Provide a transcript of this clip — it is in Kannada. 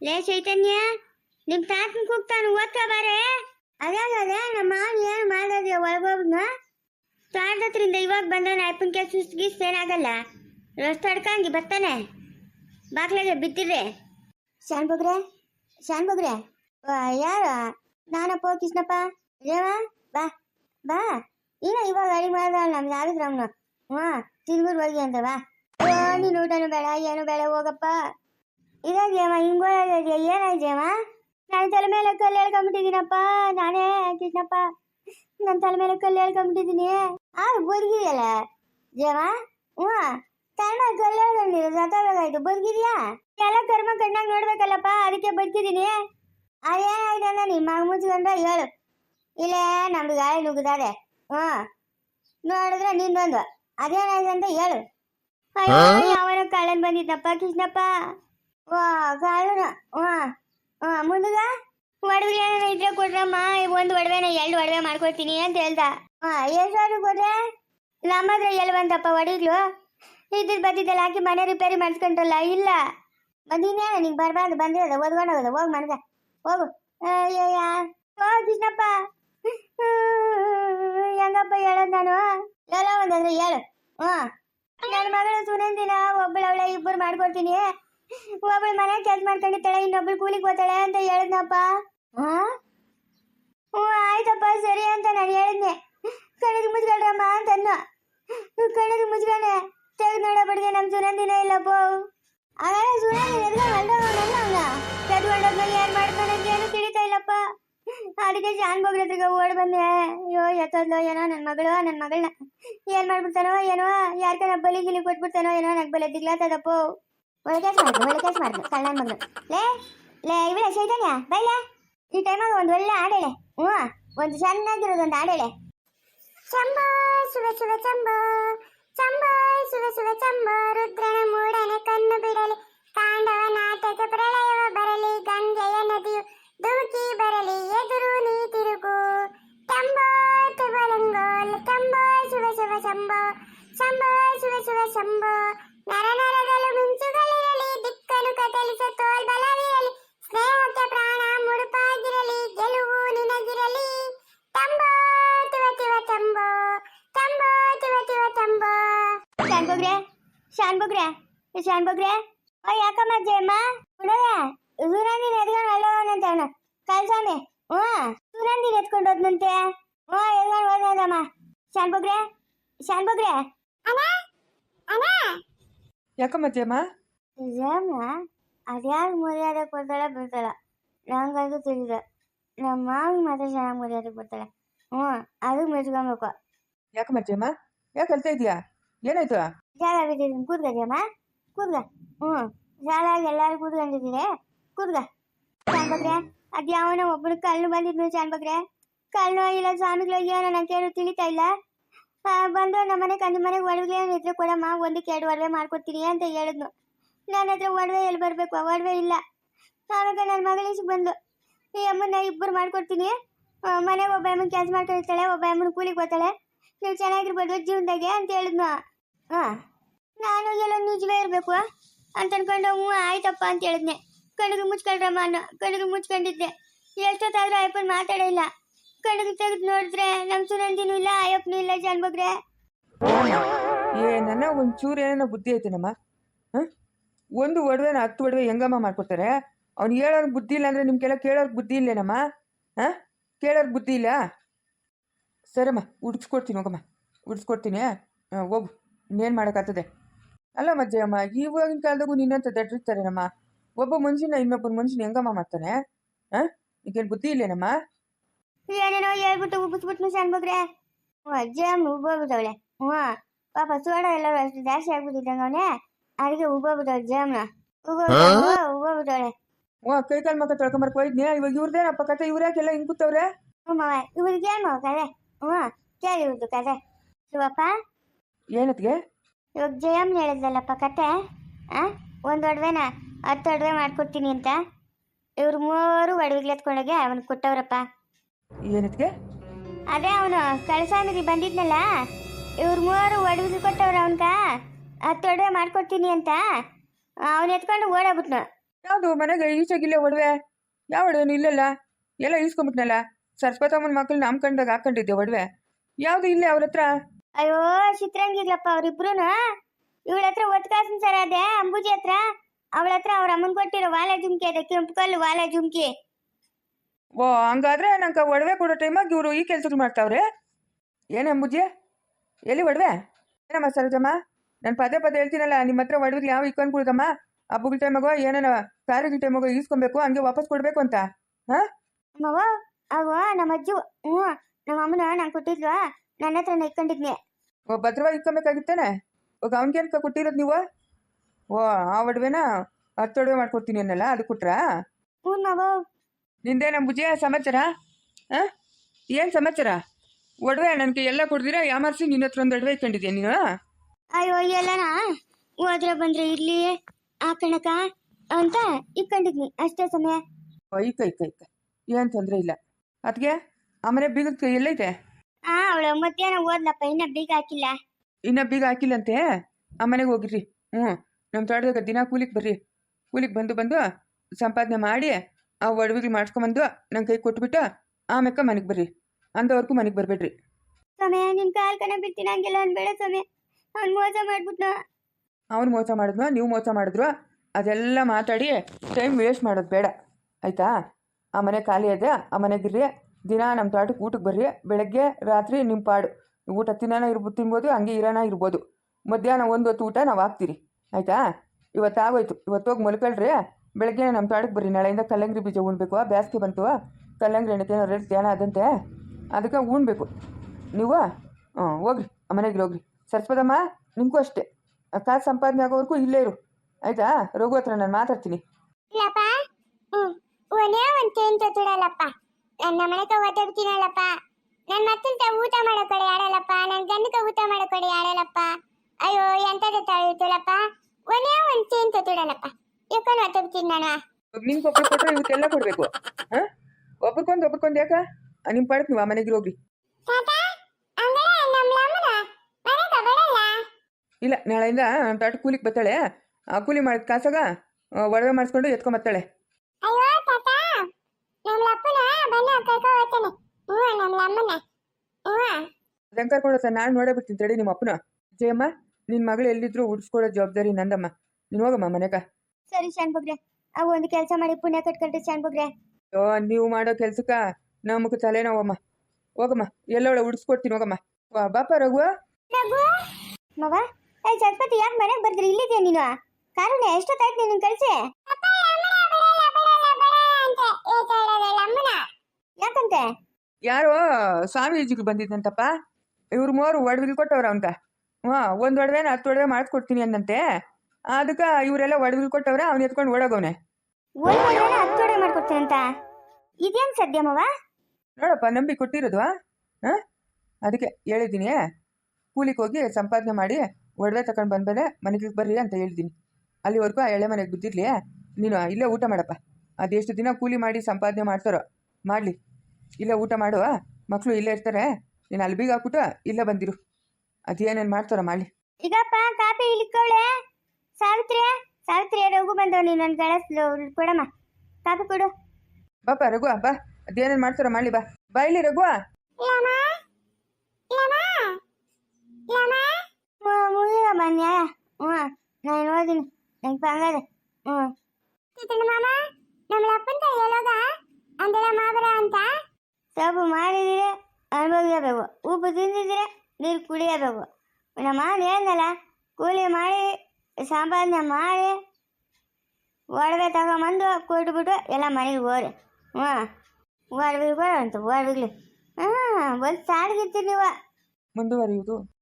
ಲೇ ಚೈತನ್ಯ, ನಿಮ್ ತಾತನ್ ಕೂಗ್ತಾನ ಓದ್ತಾ ಬಾರೆ. ಅದೇ? ನಮ್ಮ ಮಾವನ್ ಏನು ಮಾಡೋದು ಒಳಗೋಗ್ನ ತೋಟದ ಹತ್ರಿಂದ ಇವಾಗ ಬಂದವನ ಅಪ್ಪನ ಕೆಲಸ ಗೀಸ್ ಏನಾಗಲ್ಲ. ರಸ್ತೆ ಅಡ್ಕಂಗಿ ಬರ್ತಾನೆ. ಬಾಗ್ಲಾಗೆ ಬಿದ್ದಿರ್ರೆ. ಶಾನ್ ಬಗ್ರೆ ಶಾನ್ ಬಗ್ರೆ. ಯಾರು? ನಾನಪ್ಪ, ಕೃಷ್ಣಪ್ಪ. ರೇವ ಬಾ ಬಾ. ಈಗ ಇವಾಗ ಅಡಿಗೆ ಮಾಡಿದ ನಮ್ಗೆ ಆಗಿದ್ರ ಅವನು ಹ್ಞೂ ತಿನ್ಬಿಟ್ಟು ಹೋಗಿ ಅಂತ ಬಾ. ನೀನು ಊಟನೂ ಬೇಡ, ಏನು ಬೇಡ, ಹೋಗಪ್ಪ. ಇದಾಗ್ಯಮ್ಮ ಹಿಂಗೋಳಿದ್ಯಾ ಏನಾಗ್ಯಮ್ಮ ನಾನು ತಲೆ ಮೇಲೆ ಕಲ್ಲು ಹೇಳ್ಕೊಂಬಿಟ್ಟಿದ್ದೀನಪ್ಪ ನಾನೇ ಕೃಷ್ಣಪ್ಪ. ನನ್ನ ತಲೆ ಮೇಲೆ ಕಲ್ಲು ಹೇಳ್ಕೊಂಬಿಟ್ಟಿದ್ದೀನಿ ಆ ಬದುಕಿದೆಯಲ್ಲ ಜಮ ಹ್ಞೂ. ಮೇಲೆ ಕಲ್ಲು ಹೇಳ್ಕೊಂಡಿರೋ ಸತ್ತೋಗಾಯ್ತು ಬದುಕಿದ್ಯಾ? ಎಲ್ಲ ಕರ್ಮ ಕಣ್ಣಾಗಿ ನೋಡ್ಬೇಕಲ್ಲಪ್ಪ, ಅದಕ್ಕೆ ಬದುಕಿದ್ದೀನಿ. ಅದೇನಾಗಿದೆ ಅಂದ್ರೆ ನಿಮ್ಮ ಮಗ ಮುಚ್ಕೊಂಡ್ರೆ ಹೇಳು. ಇಲ್ಲೇ ನಮ್ದು ಗಾಳಿ ನುಗ್ಗದಾದೆ ಹ್ಞೂ. ನೋಡಿದ್ರೆ ನಿನ್ನೊಂದು ಅದೇನಾಯ್ತು ಅಂತ ಹೇಳು. ಅಯ್ಯೋ ಯಾವನ ಕಳ್ಳನ್ ಬಂದಿದ್ದಪ್ಪ, ಕೃಷ್ಣಪ್ಪ. ಹಾ ಮುಂದಗ? ಒಡವೆ ಇದ್ರೆ ಕೊಡ್ರಮ್ಮ ಒಂದು ಒಡವೆನ ಎರಡು ಒಡವೆ ಮಾಡ್ಕೊಡ್ತೀನಿ ಅಂತ ಹೇಳ್ದ. ಎಷ್ಟು ಕೊಡ್ರೆ ನಮ್ಮ ಹತ್ರ ಎಲ್ಲಿ ಬಂತಪ್ಪ ಒಡಗ್ಲು ಇದ್ರ ಬದ್ದಿದ್ದೆಲ್ಲ ಹಾಕಿ ಮನೆ ರಿಪೇರಿ ಮಾಡ್ಸ್ಕೊಂಡ್ರಲ್ಲ, ಇಲ್ಲ. ಬಂದಿನ್ಯಾನ ನಿಂಗೆ ಬರಬಾರ್ದು ಬಂದಿರೋದು ಓದ್ಕೊಂಡು ಹೋಗೋದು, ಹೋಗಿ ಮಾಡ್ದೆ ಹೋಗು. ಓ, ಕೃಷ್ಣಪ್ಪ. ಹೆಂಗಪ್ಪ ಹೇಳೋದು ನಾನು? ಹೇಳೋ ಒಂದಂದ್ರೆ ಹೇಳು. ಹ್ಞೂ ನನ್ನ ಮಗಳು ಸುನಂದಿನ ಒಬ್ಬಳವಳೆ ಇಬ್ಬರು ಮಾಡ್ಕೊಡ್ತೀನಿ. ಒಬ್ಬಳು ಮನೆ ಕೆಲಸ ಮಾಡ್ಕೊಂಡಿರ್ತಾಳೆ, ಇನ್ನೊಬ್ಳು ಕೂಲಿಗೆ ಹೋಗ್ತಾಳೆ ಅಂತ ಹೇಳಿದ್ನಪ್ಪ. ಹಾ ಹ್ಞೂ ಆಯ್ತಪ್ಪ, ಸರಿ ಅಂತ ನಾನು ಹೇಳಿದ್ನೆ. ಕಣ್ಣಿಗೆ ಮುಚ್ಕೊಳ್ರಮ್ಮ ಅಂತ ಅನ್ನ ಕಣ್ಣಿಗೆ ಮುಚ್ಕೊಂಡೆ. ತೆಗೆದು ನೋಡೋ ಬಡಿಗೆ ನಮ್ಮ ಸುನಂದಿನ ಇಲ್ಲಪ್ಪ. ಆಮೇಲೆ ಸುನಂದಿನ ಎದ್ಕೊಂಡು ಹೊಲ್ಡೋಗಲ್ಲ ಅವನ. ಕದ್ಕೊಂಡೋದ್ಮೇಲೆ ಏನು ಮಾಡ್ತಾನೆ ಏನು ತಿಳಿತಾ ಇಲ್ಲಪ್ಪ. ಅದಕ್ಕೆ ಜಾನ್ ಹತ್ರಗೆ ಓಡ್ ಬಂದೆ. ಅಯ್ಯೋ, ಎತ್ತದ್ಲು ಏನೋ ನನ್ನ ಮಗಳು ನನ್ನ ಮಗಳನ್ನ ಏನ್ ಮಾಡ್ಬಿಡ್ತಾನೋ ಏನೋ, ಯಾರ್ಕನ ಬಲಿ ಗಿಲಿ ಕೊಟ್ಬಿಡ್ತಾನೋ ಏನೋ ನಂಗೆ ಬಲೆ ದಿಗ್ಲಾತದಪ್ಪ ಒಳ್ಳೆ ಕೆಲಸ ಮಾಡಿದ್ರು ಒಳ್ಳೆ ಕೆಲಸ ಮಾಡಿದ್ರು ಕಳ್ಳನ ಮಗಳು ಲೇ ಲೇ, ಇವಳೆ ಚೈತನ್ಯ ಬೈಲ? ಈ ಟೈಮಾಗ ಒಂದು ಒಳ್ಳೆ ಆಡೇಳೆ ಹ್ಞೂ, ಒಂದು ಚೆನ್ನಾಗಿರೋದು ಒಂದು ಆಡೇಳೆ ಚಂಬ ಸುವ ಸುವ ಚಂಬ. ಚಂಬ ಸುವ ಸುವ ಚಂಬ. ರುದ್ರನ ಮೂಡನೆ ಕಣ್ಣು ಬಿಡಲಿ. ತಾಂಡವ ನಾಟಕ ಪ್ರಳಯವ ಬರಲಿ. ಗಂಗೆಯ ನದಿಯು ಧುಮುಕಿ ಬರಲಿ. ಎದುರು ನೀ ತಿರುಗು. ಚಂಬ, ತುಬಲಂಗೋಲ್. ಚಂಬ ಸುವ ಸುವ ಚಂಬ. ಚಂಬ ಸುವ ಸುವ ಚಂಬ. ನರ ಮಿಂಚುಗಳಿರಲಿ ದಿಕ್ಕನು ಕದಲಿಸ ತೋಲ್ಬಲವಿರಲಿ ಸ್ನೇಹಕ್ಕೆ ಪ್ರಾಣ ಮುಡುಪಾಗಿರಲಿ ಗೆಲುವು ನಿನಗಿರಲಿ. ತಂಬೋ ತಿವ ತಿವ ತಂಬೋ. ತಂಬ ತಿವ ತಿವ ತಂಬೋ. ಶಾನ್ ಬಗ್ರೆ ಶಾನ್ ಬಗ್ರೆ ಶಾನ್ ಬಗ್ರೆ. ಓ ಯಾಕಮ್ಮ ಜಯಮ್ಮ? ಹುಡುಗ ಸುನಂದಿನ ಎತ್ಕೊಂಡು ಅಲ್ಲೋನಂತ ಅವನು ಕಲ್ಸಾಮಿ ಹ್ಞೂ ಸುನಂದಿನ ಎತ್ಕೊಂಡು ಹೋದ್ನಂತೆ. ಹ್ಞೂ ಎತ್ಕೊಂಡು ಹೋದ್ನಂತಮ್ಮ. ಶಾನ್ ಬಗ್ರೆ ಶಾನ್ ಬಗ್ರೆ. ಅಣ್ಣ ಅಣ್ಣ. ಯಾಕಮ್ಮ ಜಯಮ್ಮ? ಜಯಮ್ಮ ಅದ್ಯಾರು ಮರ್ಯಾದೆ ಕೊಡ್ತಾಳೆ ಬಿಡ್ತಾಳ ನಂಗಂತೂ ತಿಳಿದ. ನಮ್ಮ ಮಾವಿನ ಮಾತ್ರ ಚೆನ್ನಾಗಿ ಮರ್ಯಾದೆ ಕೊಡ್ತಾಳೆ. ಹ್ಞೂ ಅದು ಮೆಚ್ಕೊಬೇಕು. ಯಾಕಮ್ಮ ಜಯಮ್ಮ ಯಾಕೆ ಇದೀಯಾ ಏನಾಯ್ತು? ಜಾಗ ಬಿಟ್ಟಿದ್ದೀನಿ ಕೂತ್ಕ ಜಯಮ್ಮ ಕೂತ್ಕ. ಹ್ಞೂ ಶಾಲಾಗಿ ಎಲ್ಲರೂ ಕೂತ್ಕೊಂಡಿದ್ದೀರಿ. ಕೂತ್ಕ. ಚಾನ್ಬಗ್ರೆ ಅದು ಯಾವನ ಒಬ್ಬರು ಕಳ್ಳು ಬಂದಿದ್ನು ಚಾನ್ಬಗ್ರೆ ಕಳ್ಳು ಇಲ್ಲ ಸ್ವಾಮಿಗಳು ಏನೋ ನಂಗೇನು ತಿಳಿತಾ ಇಲ್ಲ. ಬಂದು ನಮ್ಮ ಮನೆ ಕಂದು ಮನೆಗೆ ಒಡವೆ ಇದ್ರೆ ಕೊಡಮ್ಮ ಒಂದು ಎರಡು ಒಡವೆ ಮಾಡ್ಕೊಡ್ತೀನಿ ಅಂತ ಹೇಳಿದ್ನು. ನನ್ನ ಹತ್ರ ಒಡವೆ ಎಲ್ಲಿ ಬರಬೇಕು? ಒಡವೆ ಇಲ್ಲ. ಆವಾಗ ನನ್ನ ಮಗಳಿಗೆ ಬಂದು ಈ ಅಮ್ಮನ ಇಬ್ಬರು ಮಾಡ್ಕೊಡ್ತೀನಿ. ಮನೆ ಮನೆಗೆ ಒಬ್ಬ ಅಮ್ಮನ ಕೆಲಸ ಮಾಡ್ಕೊಳ್ತಾಳೆ ಒಬ್ಬ ಅಮ್ಮನ ಕೂಲಿಗೆ ಹೋಗ್ತಾಳೆ. ನೀವು ಚೆನ್ನಾಗಿರ್ಬೋದು ಜೀವನದಾಗೆ ಅಂತ ಹೇಳಿದ್ನು ಹಾಂ ನಾನು ಎಲ್ಲ ನಿಜವೇ ಇರಬೇಕು ಅಂತ ಅನ್ಕೊಂಡು ಹ್ಞೂ ಆಯ್ತಪ್ಪ ಅಂತ ಹೇಳಿದ್ನೆ. ಕಣ್ಣಿಗೆ ಮುಚ್ಕೊಳ್ರಮ್ಮ ಅನ್ನೋ. ಕಣ್ಣಿಗೆ ಮುಚ್ಕೊಂಡಿದ್ದೆ. ಎಷ್ಟೊತ್ತಾದ್ರೂ ಅಯ್ಯಪ್ಪನ ಮಾತಾಡಿಲ್ಲ ಕಣ್ಣಿಗೆ ತೆಗೆದು ನೋಡಿದ್ರೆ ನಮ್ಮ ಸುನಂದಿನೂ ಇಲ್ಲ ಅಯ್ಯಪ್ಪನೂ ಇಲ್ಲ ಜನ್ಮಗ್ರೆ ಏ ನನ್ನ ಒಂಚೂರು ಏನೋ ಬುದ್ಧಿ ಐತೇನಮ್ಮ? ಹಾಂ ಒಂದು ಒಡವೆನ ಹತ್ತು ಒಡವೆ ಹೆಂಗಮ್ಮ ಮಾಡ್ಕೊಡ್ತಾರೆ? ಅವ್ನು ಹೇಳೋರ್ಗೆ ಬುದ್ಧಿ ಇಲ್ಲ ಅಂದರೆ ನಿಮ್ಗೆಲ್ಲ ಕೇಳೋರ್ಗೆ ಬುದ್ಧಿ ಇಲ್ಲೇನಮ್ಮ? ಹಾಂ? ಕೇಳೋರ್ಗೆ ಬುದ್ಧಿ ಇಲ್ಲ? ಸರಮ್ಮ, ಉಡ್ಸ್ಕೊಡ್ತೀನಿ, ಹೋಗಮ್ಮ. ಉಡ್ಸ್ಕೊಡ್ತೀನಿ ಹೋಗು. ಇನ್ನೇನು ಮಾಡೋಕ್ಕಾಗ್ತದೆ? ಅಲ್ಲ ಮಜ್ಜಯಮ್ಮ ಇವಾಗಿನ ಕಾಲದಾಗೂ ನಿನ್ನಂತ ದಡ್ರಿರ್ತಾರೇನಮ್ಮ ಒಬ್ಬ ಮನುಷ್ಯನ ಇನ್ನೊಬ್ಬನ ಮನುಷ್ಯನ ಹೆಂಗಮ್ಮ ಮಾಡ್ತಾನೆ? ಹಾಂ? ಈಗೇನು ಬುದ್ಧಿ ಇಲ್ಲೇನಮ್ಮ? ಏನೇನೋ ಹೇಳ್ಬಿಟ್ಟು ಉಬ್ಬಿಸ್ಬಿಟ್ನು ಜಾನ್ಬಗ್ರೆ ಹ್ಞೂ ಅಜ್ಜಿ ಅಮ್ಮ ಉಬ್ಬೋಗ್ಬಿಟ್ಟವಳೆ ಹ್ಞೂ ಪಾಪ ಸೋಡ ಎಲ್ಲರೂ ಅಷ್ಟು ಜಾಸ್ತಿ ಆಗ್ಬಿಟ್ಟಿದ್ದಂಗೆ ಅವನೇ. ಅದಕ್ಕೆ ಉಬ್ಬೋಗ್ಬಿಟ್ಟವಳೆ ಜಯಮ್ನ ಉಬ್ಬೋಗ್ಬಿಟ್ಟವಳೆ ಓ ಕೈ ಕಾಲು ಮಕ್ಕ ತೊಳ್ಕೊಂಬರ್ಕ್ ಹೋಯ್ದ್ನಿ ಇವಾಗ ಇವ್ರದೇನಪ್ಪ ಕತೆ ಇವ್ರ್ಯಾಕೆಲ್ಲ ಹಿಂಗ್ ಕೂತವ್ರೆ ಹ್ಞೂ ಮಾವ ಇವ್ರಿಗೆ ಏನು ಮಾವ ಕತೆ ಹ್ಞೂ ಕೇಳಿ ಇವ್ರದ್ದು ಕತೆ. ಶಿವಪ್ಪ ಏನತ್ಗೆ? ಇವಾಗ ಜಯಮ್ ಹೇಳಿದ್ಲಲ್ಲಪ್ಪ ಕತೆ? ಆ ಒಂದು ಒಡವೆನ ಹತ್ತು ಒಡವೆ ಮಾಡ್ಕೊಡ್ತೀನಿ ಅಂತ. ಇವ್ರು ಮೂರು ಒಡವೆಗಳು ಎತ್ಕೊಂಡೋಗಿ ಅವನು ಕೊಟ್ಟವ್ರಪ್ಪ. ಏನತ್ಗೆ? ಅದೇ ಅವನು ಕಳಸಾಮಿಗೆ ಬಂದಿದ್ನಲ್ಲ? ಇವ್ರು ಮೂವರು ಒಡವೆಗಳು ಕೊಟ್ಟವ್ರ ಅವನ್ಕ ಹತ್ತು ಒಡವೆ ಮಾಡ್ಕೊಡ್ತೀನಿ ಅಂತ ಅವನು ಎತ್ಕೊಂಡು ಓಡಾಗ್ಬಿಟ್ನ. ಯಾವುದು ಮನೆಗೆ ಈಚಾಗಿಲ್ಲ ಒಡವೆ? ಯಾವ ಒಡವೆನು ಇಲ್ಲಲ್ಲ? ಎಲ್ಲ ಈಸ್ಕೊಂಬಿಟ್ನಲ್ಲ? ಸರ್ಸ್ವತಮ್ಮನ ಮಕ್ಕಳು ನಾಮ್ಕಂಡಾಗ ಹಾಕೊಂಡಿದ್ದೆ ಒಡವೆ. ಯಾವುದು ಇಲ್ಲೇ ಅವ್ರ ಹತ್ರ? ಅಯ್ಯೋ ಚಿತ್ರಂಗಿರ್ಲಪ್ಪ ಅವ್ರಿಬ್ರು ಇವಳ ಹತ್ರ ಒತ್ಕಾಸಿನ ಸರ ಅದೇ ಅಂಬುಜಿ ಹತ್ರ. ಅವಳ ಹತ್ರ ಅವ್ರ ಅಮ್ಮನ್ ಕೊಟ್ಟಿರೋ ವಾಲೆ ಜುಮ್ಕಿ ಅದೇ ಕೆಂಪು ಕಲ್ಲು ವಾಲೆ ಜುಮ್ಕಿ. ಓ ಹಂಗಾದ್ರೆ ನಂಗೆ ಒಡವೆ ಕೊಡೋ ಟೈಮಾಗ ಇವರು ಈ ಕೆಲಸಗಳು ಮಾಡ್ತಾವ್ರೆ? ಏನೇ ಅಂಬುಜಿ? ಎಲ್ಲಿ ಒಡವೆ? ಏನಮ್ಮ ಸರೋಜಮ್ಮ? ನಾನು ಪದೇ ಪದೇ ಹೇಳ್ತೀನಲ್ಲ ನಿಮ್ಮ ಹತ್ರ ಒಡವಿಗೆ ಯಾವ ಇಕ್ಕೊಂಡು ಕುಡ್ದಮ್ಮ ಹಬ್ಬಗಳ ಏನನ ಕಾರು ಕಾರ್ಯಗಳ ಟೈಮಾಗೋ ಈಸ್ಕೊಬೇಕು ಹಂಗೆ ವಾಪಸ್ ಕೊಡಬೇಕು ಅಂತ. ಹಾಂ? ಅವ ನಮ್ಮ ಅಜ್ಜು ಹ್ಞೂ ನಮ್ಮ ಅಮ್ಮನ ನಾನು ಕೊಟ್ಟಿದ್ವಾ ನನ್ನ ಹತ್ರ ಇಟ್ಕೊಂಡಿದ್ನಿ. ಓ ಭದ್ರವಾಗಿ ಇಕ್ಕೊಬೇಕಾಗಿತ್ತಾನೆ ಇವಾಗ ಅವ್ನಿಗೆ ಅನ್ಕ ಕೊಟ್ಟಿರೋದು ನೀವು? ಓ ಆ ಒಡವೆನ ಹತ್ತು ಒಡವೆ ಮಾಡ್ಕೊಡ್ತೀನಿ ಅನ್ನಲ್ಲ ಅದು ಕೊಟ್ರಾ? ಹ್ಞೂ ಮಾವ. ನಿಂದೇನ ಬುಜ್ಜಿ ಸಮಾಚಾರ? ಹಾಂ? ಏನು ಸಮಾಚಾರ? ಒಡವೆ ನನಗೆ ಎಲ್ಲ ಕೊಡ್ದಿರಾ? ಯಾಮಾರಿಸಿ ನಿನ್ನ ಹತ್ರ ಒಂದು ಒಡವೆ ಇಟ್ಕೊಂಡಿದ್ಯಾ ನೀನು? ಅಯ್ಯೋ ಎಲ್ಲನ? ಹೋದ್ರೆ ಬಂದ್ರೆ ಇರ್ಲಿ. ಆ ಕಣಕ ಅಂತ ಇಕ್ಕಂಡಿದ್ನಿ ಅಷ್ಟೇ ಸಮಯ. ಐಕ ಐಕ ಐಕ ಏನ್ ತೊಂದ್ರೆ ಇಲ್ಲ. ಅದ್ಗೆ ಆಮೇಲೆ ಬೀಗದ ಎಲ್ಲೈತೆ? ಆ ಅವಳು ಮಧ್ಯಾಹ್ನ ಓದ್ಲಪ್ಪ ಇನ್ನ ಬೀಗ ಹಾಕಿಲ್ಲ. ಇನ್ನ ಬೀಗ ಹಾಕಿಲ್ಲಂತೆ? ಆ ಮನೆಗೆ ಹೋಗಿರ್ರಿ. ಹ್ಞೂ ನಮ್ಮ ತೋಟದಾಗ ದಿನ ಕೂಲಿಗೆ ಬರ್ರಿ. ಕೂಲಿಗೆ ಬಂದು ಬಂದು ಸಂಪಾದನೆ ಮಾಡಿ ಆ ಒಡವಿಗೆ ಮಾಡ್ಸ್ಕೊಂಬಂದು ನನ್ನ ಕೈ ಕೊಟ್ಬಿಟ್ಟು ಆಮೇಲೆ ಮನೆಗೆ ಬರ್ರಿ. ಅಂದವರೆಗೂ ಮನೆಗೆ ಬರಬೇಡ್ರಿ. ಸಮಯ ನಿನ್ ಕಾಲ್ ಕನ ಬಿಡ್ತೀನಿ ಹಂಗೆಲ್ಲ ಅನ್ಬೇಡ ಸಮಯ. ಅವ್ನು ಮೋಸ ಮಾಡ್ಬಿಟ್ನ? ಅವ್ನು ಮೋಸ ಮಾಡಿದ್ನೋ, ನೀವು ಮೋಸ ಮಾಡಿದ್ರು, ಅದೆಲ್ಲ ಮಾತಾಡಿ ಟೈಮ್ ವೇಸ್ಟ್ ಮಾಡೋದು ಬೇಡ. ಆಯಿತಾ? ಆ ಮನೆ ಖಾಲಿ ಇದೆ, ಆ ಮನೆಗಿರ್ರಿ ದಿನ ನಮ್ಮ ತೋಟಕ್ಕೆ ಊಟಕ್ಕೆ ಬರ್ರಿ. ಬೆಳಗ್ಗೆ, ರಾತ್ರಿ ನಿಮ್ಮ ಪಾಡು. ಊಟ ತಿನ್ನೋಣ ಇರ್ಬೋದು ತಿನ್ಬೋದು, ಹಂಗೆ ಇರೋಣ ಇರ್ಬೋದು. ಮಧ್ಯಾಹ್ನ ಒಂದು ಹೊತ್ತು ಊಟ ನಾವು ಹಾಕ್ತೀರಿ. ಆಯಿತಾ? ಇವತ್ತು ಆಗೋಯ್ತು ಇವತ್ತು ಹೋಗಿ ಮಲ್ಕೊಳ್ರಿ. ಬೆಳಗ್ಗೆ ನಮ್ಮ ತೋಟಕ್ಕೆ ಬರ್ರಿ. ನಾಳೆಯಿಂದ ಕಲ್ಲಂಗಡಿ ಬೀಜ ಉಣ್ಬೇಕು. ಬೇಸಿಗೆ ಬಂತು. ಕಲ್ಲಂಗಡಿ ಎಣ್ಣೆ ಏನೋ ರೇಟ್ ಧ್ಯಾನ ಅದಂತೆ ಅದಕ್ಕೆ ಉಣ್ಬೇಕು. ನೀವು? ಹ್ಞೂ ಹೋಗ್ರಿ. ಆ ಮನೆಗೆ ಹೋಗ್ರಿ. ಸರ್ಸ್ಪದಮ್ಮ ನಿಮಗೂ ಅಷ್ಟೇ. ಆ ಕಾಸು ಸಂಪಾದನೆ ಆಗೋವರೆಗೂ ಇಲ್ಲೇ ಇರು. ಆಯ್ತಾ? ರಘು ಹತ್ರ ನಾನು ಮಾತಾಡ್ತೀನಿ. ಇಲ್ಲಪ್ಪ. ಹ್ಮ್. ಒನೇ ಒಂದ್ ತೇನ್ ತೊಡಲಪ್ಪ ನನ್ನ ಮನೆಗೆ ಒದ್ದಾಡ್ತೀನಲ್ಲಪ್ಪ ನನ್ ಮತ್ತಂತ ಊಟ ಮಾಡೋ ಕಡೆ ಆಡಲ್ಲಪ್ಪ. ನನ್ ಗಂಡಕ ಊಟ ಮಾಡೋ ಕಡೆ ಆಡಲ್ಲಪ್ಪ. ಅಯ್ಯೋ ಎಂತದ ತಾಳಿತಲಪ್ಪ ಒನೇ ಒಂದ್ ತೇನ್ ತೊಡಲಪ್ಪ ಯಾಕಂದ್ರೆ ಒದ್ದಾಡ್ತೀನಿ ನಾನು? ನಿಮ್ಗೆ ಒಬ್ರು ಕೊಟ್ಟರೆ ಇವತ್ತೆಲ್ಲ ಕೊಡಬೇಕು. ಹಾಂ? ಒಬ್ರಿಗೊಂದು ಒಬ್ರಿಗೊಂದು ಯಾಕ? ನಿಮ್ಮ ಪಾಡಕ್ಕೆ ನೀವು ಆ ಮನೆಗೆ ಹೋಗ್ರಿ ತಾತ ಅಂದ್ರೆ ನಮ್ಮ ಲಮ್ಮನ ಮನೆಗೆ ಬರಲ್ಲ ಇಲ್ಲ ನಾಳೆಯಿಂದ ತಾಟ ಕೂಲಿಗೆ ಬರ್ತಾಳೆ. ಆ ಕೂಲಿ ಮಾಡಿದ ಕಾಸಾಗ ಒಡವೆ ಮಾಡಿಸ್ಕೊಂಡು ಎತ್ಕೊಂಬರ್ತಾಳೆ ಅಯ್ಯೋ ತಾತ ನಮ್ಮ ಅಪ್ಪನ ಬನ್ನ ಕರ್ಕೊ ಹೋಗ್ತಾನೆ. ಹ್ಞೂ ನಮ್ಮ ಲಮ್ಮನ ಹ್ಞೂ. ಅದನ್ನು ಕರ್ಕೊಂಡು ಹೋಗ್ತಾನೆ. ನಾನು ನೋಡೇ ಬಿಡ್ತೀನಿ ತಡಿ ನಿಮ್ಮ ಅಪ್ಪನ. ಜಯಮ್ಮ ನಿನ್ ಮಗಳು ಎಲ್ಲಿದ್ರು ಉಡ್ಸ್ಕೊಡೋ ಜವಾಬ್ದಾರಿ ನಂದಮ್ಮ. ನೀನು ಹೋಗಮ್ಮ ಮನೆಗ. ಸರಿ ಶಾನ್ಬಗ್ರೆ. ಅವು ಒಂದು ಕೆಲಸ ಮಾಡಿ ಪುಣ್ಯ ಕಟ್ಕೊಳ್ರಿ ಶಾನ್ಬಗ್ರೆ. ಓ ನೀವು ಮಾಡೋ ಕೆಲ್ಸಕ್ಕ ನಮಗೆ ತಲೆನೋವಮ್ಮ. ಹೋಗಮ್ಮ ಎಲ್ಲ ಉಡ್ಸ್ಕೊಡ್ತೀನಿ ಹೋಗಮ್ಮ. ವಾ, ಬಾಪ ರಘು ರಘು? ಮವ? ಏ ಚಟ್ಪತಿ ಯಾಕೆ ಮನೆಗೆ ಬರ್ತೀರಿ ಇಲ್ಲಿದ್ಯಾ ನೀನು? ಕಾರುಣ್ಯ ಎಷ್ಟೊತ್ತಾಯ್ತು ನೀನು ಕಳಿಸಿ? ಯಾಕಂತೆ? ಯಾರೋ ಸ್ವಾಮೀಜಿಗಳು ಬಂದಿದ್ದಂತಪ್ಪ ಇವ್ರು ಮೂವರು ಒಡವಿಗೆ ಕೊಟ್ಟವ್ರ ಅವನ್ಕ ಹಾ ಒಂದ್ ಒಡವೆನ ಹತ್ತು ಒಡವೆ ಮಾಡ್ಕೊಡ್ತೀನಿ ಅಂದಂತೆ ಅದಕ್ಕೆ ಇವರೆಲ್ಲ ಒಡವಿಗೆ ಕೊಟ್ಟವ್ರೆ ಅವ್ನು ಎತ್ಕೊಂಡು ಓಡೋಗವ್ನೆ. ಒಂದು ಒಡವೆನ ಹತ್ತು ಒಡವೆ ಮಾಡ್ಕೊಡ್ತೀನಿ ಇದೇನು ಸದ್ಯ ಮವ? ನೋಡಪ್ಪ ನಂಬಿ ಕೊಟ್ಟಿರೋದು ಹಾಂ? ಅದಕ್ಕೆ ಹೇಳಿದ್ದೀನಿ ಕೂಲಿಗೆ ಹೋಗಿ ಸಂಪಾದನೆ ಮಾಡಿ ಒಡವೆ ತಗೊಂಡು ಬಂದಮೇಲೆ ಮನೆಗೆ ಬರ್ರಿ ಅಂತ ಹೇಳಿದ್ದೀನಿ ಅಲ್ಲಿವರೆಗೂ ಆ ಎಳೆ ಮನೆಗೆ ಬಿದ್ದಿರ್ಲಿ ನೀನು ಇಲ್ಲೇ ಊಟ ಮಾಡಪ್ಪ. ಅದೆಷ್ಟು ದಿನ ಕೂಲಿ ಮಾಡಿ ಸಂಪಾದನೆ ಮಾಡ್ತಾರೋ ಮಾಡಲಿ. ಇಲ್ಲೇ ಊಟ ಮಾಡುವ ಮಕ್ಕಳು ಇಲ್ಲೇ ಇರ್ತಾರೆ ನೀನು ಅಲ್ಲಿ ಬೀಗ ಹಾಕ್ಬಿಟ್ಟು ಇಲ್ಲೇ ಬಂದಿರು. ಅದೇನೇನು ಮಾಡ್ತಾರೋ ಮಾಡಲಿ. ಈಗಪ್ಪ ಕಾಪಿ ಇಳ್ಕೊಳ್ಳೆ ಸಾವಿತ್ರಿ ಸಾವಿತ್ರಿ ರಘು ಬಂದವ ನೀನು ನನ್ನ ಕಳಿಸ್ಲು ಕೊಡಮ್ಮ. ಕಾಪಿ ಕೊಡು. ಬಾಪ ರಘು ಬಾ. ಅದೇನೇನು ಮಾಡ್ತಾರೋ ಮಾಡಲಿ ಬಾ. ಬಾ ಇಲ್ಲಿ ರಘು. ನ್ಯಾಯ ಹ್ಞೂ ನಾನು ಓದಿನಿ. ನಂಗೆ ಪಂಗದೆ ಹ್ಞೂ. ಮಾಮ. ನಮ್ಮ ಅಪ್ಪಂತ ಅಂತ. ಸೊಪ್ಪು ಮಾಡಿದಿರೆ ಅನುಭವಿಸಬೇಕು ಉಪ್ಪು ತಿಂದಿದ್ರೆ ನೀರು ಕುಡಿಯಬೇಕು. ನಮ್ಮ ಏನಲ್ಲ ಕೂಲಿ ಮಾಡಿ ಸಂಪಾದನೆ ಮಾಡಿ ಒಡವೆ ತಗೊಂಬಂದು ಕೊಟ್ಬಿಟ್ಟು ಎಲ್ಲ ಮನೆಗೆ ಹೋರಿ. ಹ್ಞೂ. ಒಡವೆಗಳು ಅಂತ ಒಡವೆಗಳು. ಹಾಂ ಒಂದು ಸಾಲಿಗಿರ್ತೀರಿ ನೀವು. ಮುಂದುವರಿಯುವುದು.